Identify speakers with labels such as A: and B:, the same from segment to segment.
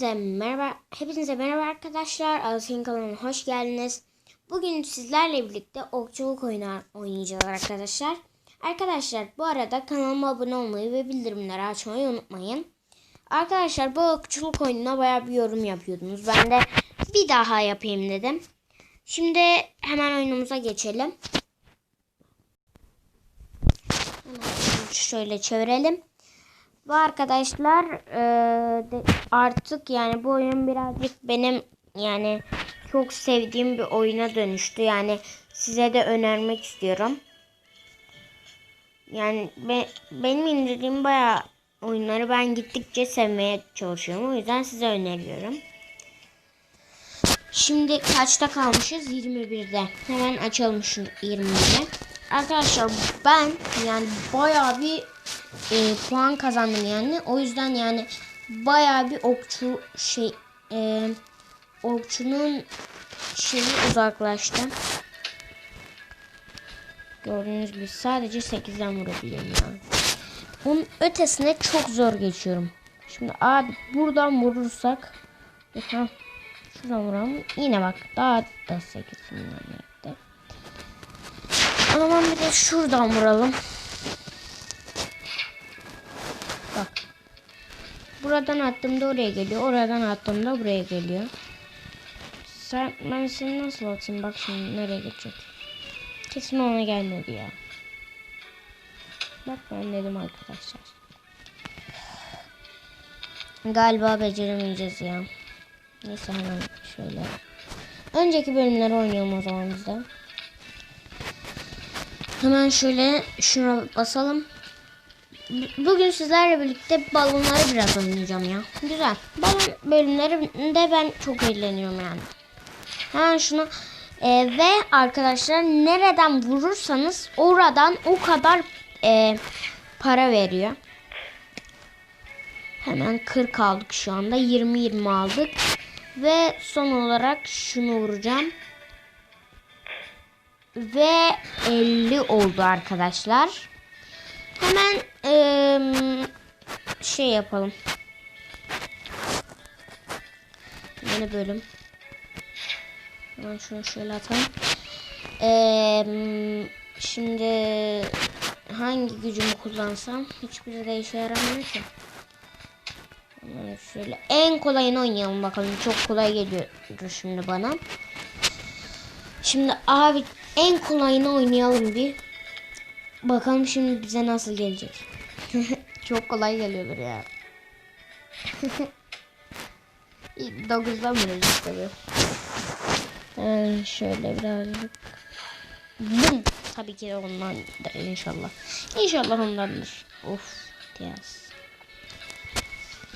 A: Hepinize merhaba, hepinize merhaba arkadaşlar. Alsin kanalına hoş geldiniz. Bugün sizlerle birlikte okçuluk oyunu oynayacağız arkadaşlar. Arkadaşlar bu arada kanalıma abone olmayı ve bildirimleri açmayı unutmayın. Arkadaşlar bu okçuluk oyununa bayağı bir yorum yapıyordunuz. Ben de bir daha yapayım dedim. Şimdi hemen oyunumuza geçelim. Şöyle çevirelim. Bu arkadaşlar e, artık yani bu oyun birazcık benim yani çok sevdiğim bir oyuna dönüştü. Yani size de önermek istiyorum. Yani be, benim indirdiğim bayağı oyunları ben gittikçe sevmeye çalışıyorum. O yüzden size öneriyorum. Şimdi kaçta kalmışız? 21'de. Hemen açalım şu 21'de. Arkadaşlar ben yani bayağı bir e, puan kazandım yani. O yüzden yani bayağı bir okçu şey e, okçunun şeyi uzaklaştı. Gördüğünüz gibi sadece 8'den vurabiliyorum yani. Onun ötesine çok zor geçiyorum. Şimdi abi buradan vurursak Heh, şuradan vuralım. Yine bak daha da 8'den gitti. O zaman bir de şuradan vuralım. Buradan attığımda oraya geliyor. Oradan attığımda buraya geliyor. Sen, ben seni nasıl atayım? Bak şimdi nereye geçecek. Kesin ona gelmedi ya. Bak ben dedim arkadaşlar. Galiba beceremeyeceğiz ya. Neyse hemen şöyle. Önceki bölümleri oynayalım o zaman biz de. Hemen şöyle şuna basalım. Bugün sizlerle birlikte balonları biraz oynayacağım ya. Güzel. Balon bölümlerinde ben çok eğleniyorum yani. Hemen şunu e, ve arkadaşlar nereden vurursanız oradan o kadar e, para veriyor. Hemen 40 aldık şu anda. 20-20 aldık. Ve son olarak şunu vuracağım. Ve 50 oldu arkadaşlar. Hemen eee, şey yapalım. Yeni bölüm. Hemen şunu şöyle atalım. Eee, şimdi hangi gücümü kullansam hiçbiri de işe yaramıyor ki. Şöyle en kolayını oynayalım bakalım. Çok kolay geliyor şimdi bana. Şimdi abi en kolayını oynayalım bir. Bakalım şimdi bize nasıl gelecek. Çok kolay geliyordur ya. 9'dan vuracağız tabii. Ee, şöyle birazcık. Bum. Tabii ki de ondandır inşallah. İnşallah ondandır. Of. Diyaz.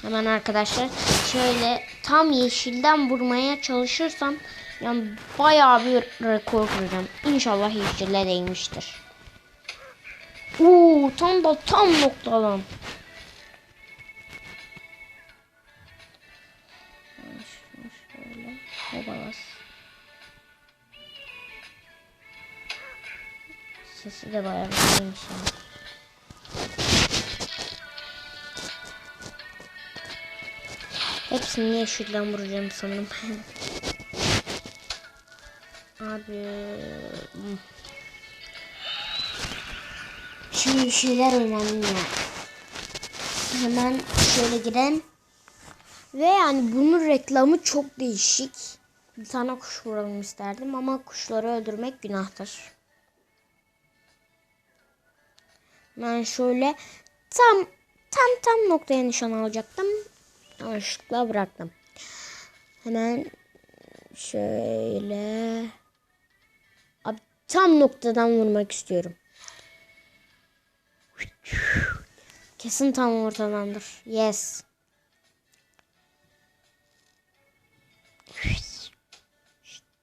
A: Hemen arkadaşlar şöyle tam yeşilden vurmaya çalışırsam yani bayağı bir rekor kıracağım. İnşallah yeşille değmiştir. Oo, tam da tam noktadan. Şöyle hobalas. Sesi de bayağı güzelmiş. Hepsini yeşilden vuracağım sanırım. Abi. Bir şeyler önemli ya. Hemen şöyle girelim. Ve yani bunun reklamı çok değişik. Bir tane kuş vuralım isterdim ama kuşları öldürmek günahtır. Ben şöyle tam tam tam noktaya nişan alacaktım. Yanlışlıkla bıraktım. Hemen şöyle Abi, tam noktadan vurmak istiyorum. Kesin tam ortadandır. Yes.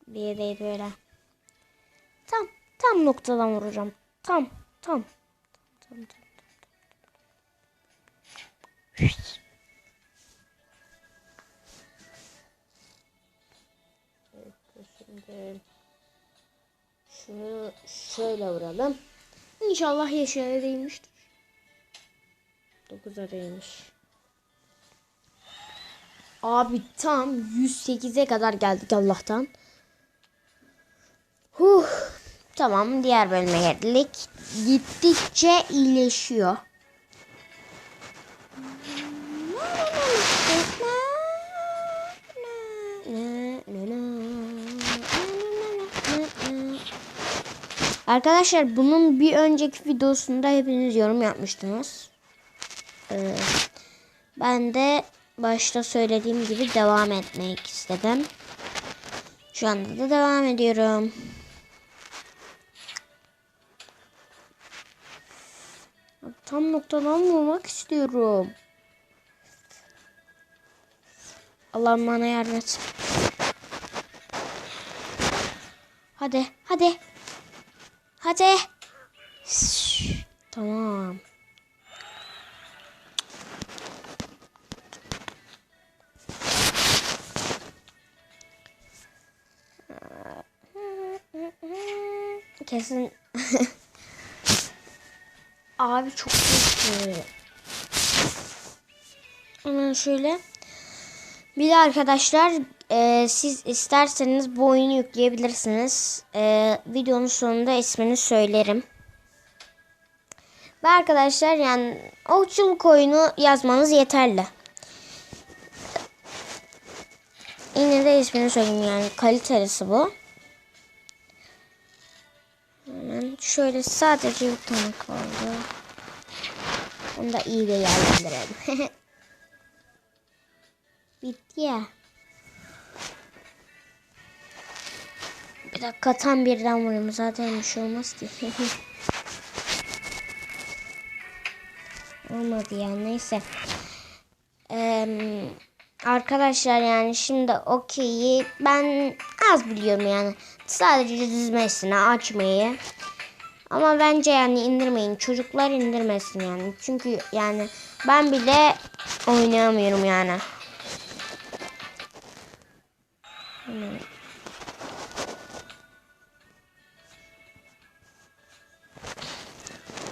A: Bir değil böyle. Tam tam noktadan vuracağım. Tam tam. Tam tam. tam. Evet, şimdi şunu şöyle vuralım. İnşallah yeşile değmiştir. 9'a değmiş. Abi tam 108'e kadar geldik Allah'tan. Huh. Tamam diğer bölüme geldik. Gittikçe iyileşiyor. Arkadaşlar bunun bir önceki videosunda hepiniz yorum yapmıştınız. Ee, ben de başta söylediğim gibi devam etmek istedim. Şu anda da devam ediyorum. Tam noktadan vurmak istiyorum. Allah'ım bana yardım et. Hadi, hadi. Hadi. Tamam. Kesin. Abi çok kötü. Hemen şöyle. Bir de arkadaşlar e, siz isterseniz bu oyunu yükleyebilirsiniz. E, videonun sonunda ismini söylerim. Ve arkadaşlar yani okçuluk oyunu yazmanız yeterli. Yine de ismini söyleyeyim yani kalitelisi bu. Şöyle sadece tane kaldı. Onu da iyi de yerlendirelim. Bitti ya. Bir dakika tam birden vurayım. Zaten bir şey olmaz ki. Olmadı ya neyse. Ee, arkadaşlar yani şimdi okeyi ben az biliyorum yani. Sadece dizmesini açmayı. Ama bence yani indirmeyin. Çocuklar indirmesin yani. Çünkü yani ben bile oynayamıyorum yani.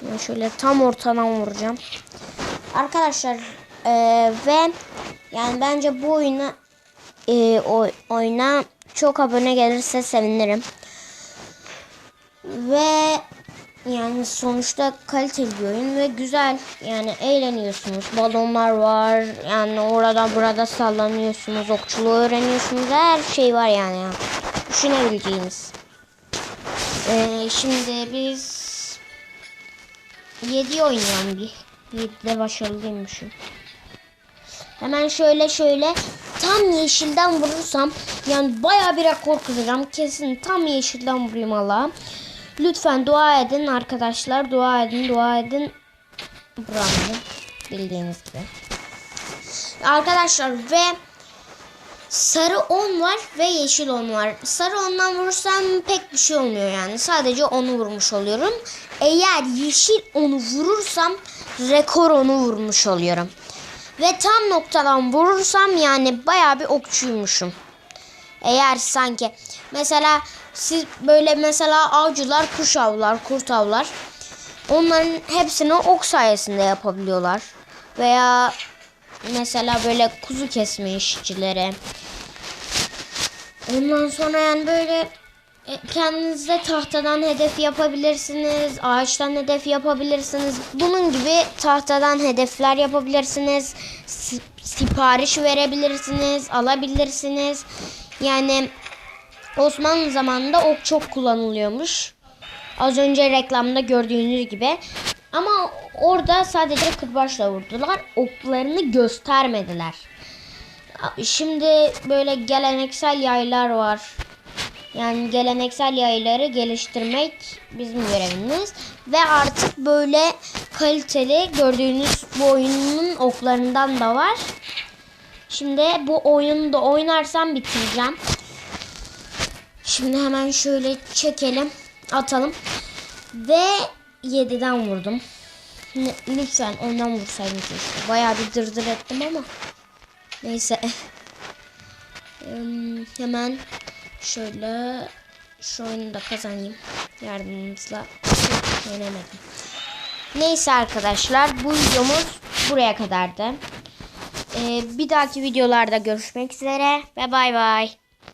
A: Ben şöyle tam ortadan vuracağım. Arkadaşlar e, ve yani bence bu oyuna e, oy, oyuna çok abone gelirse sevinirim. Ve yani sonuçta kaliteli bir oyun ve güzel yani eğleniyorsunuz. Balonlar var yani orada burada sallanıyorsunuz. Okçuluğu öğreniyorsunuz. Her şey var yani. Ya. Düşünebileceğiniz. Ee, şimdi biz 7 oynayalım bir. 7'de başarılıymışım. Hemen şöyle şöyle tam yeşilden vurursam yani baya bir rekor kıracağım. Kesin tam yeşilden vurayım Allah'ım. Lütfen dua edin arkadaşlar. Dua edin, dua edin. Bravo. Bildiğiniz gibi. Arkadaşlar ve sarı 10 var ve yeşil 10 var. Sarı 10'dan vurursam pek bir şey olmuyor yani. Sadece onu vurmuş oluyorum. Eğer yeşil 10'u vurursam rekor 10'u vurmuş oluyorum. Ve tam noktadan vurursam yani baya bir okçuymuşum. Eğer sanki mesela siz böyle mesela avcılar kuş avlar, kurt avlar. Onların hepsini ok sayesinde yapabiliyorlar. Veya mesela böyle kuzu kesme işçileri. Ondan sonra yani böyle e, kendinize tahtadan hedef yapabilirsiniz. Ağaçtan hedef yapabilirsiniz. Bunun gibi tahtadan hedefler yapabilirsiniz. Sipariş verebilirsiniz. Alabilirsiniz. Yani Osmanlı zamanında ok çok kullanılıyormuş. Az önce reklamda gördüğünüz gibi. Ama orada sadece kırbaçla vurdular. Oklarını göstermediler. Şimdi böyle geleneksel yaylar var. Yani geleneksel yayları geliştirmek bizim görevimiz. Ve artık böyle kaliteli gördüğünüz bu oyunun oklarından da var. Şimdi bu oyunu da oynarsam bitireceğim. Şimdi hemen şöyle çekelim. Atalım. Ve 7'den vurdum. Lütfen ondan vursaydım keşke. Bayağı bir dırdır ettim ama. Neyse. hemen şöyle şu oyunu da kazanayım. Yardımınızla. Yenemedim. Neyse arkadaşlar bu videomuz buraya kadardı. Ee, bir dahaki videolarda görüşmek üzere ve bay bay.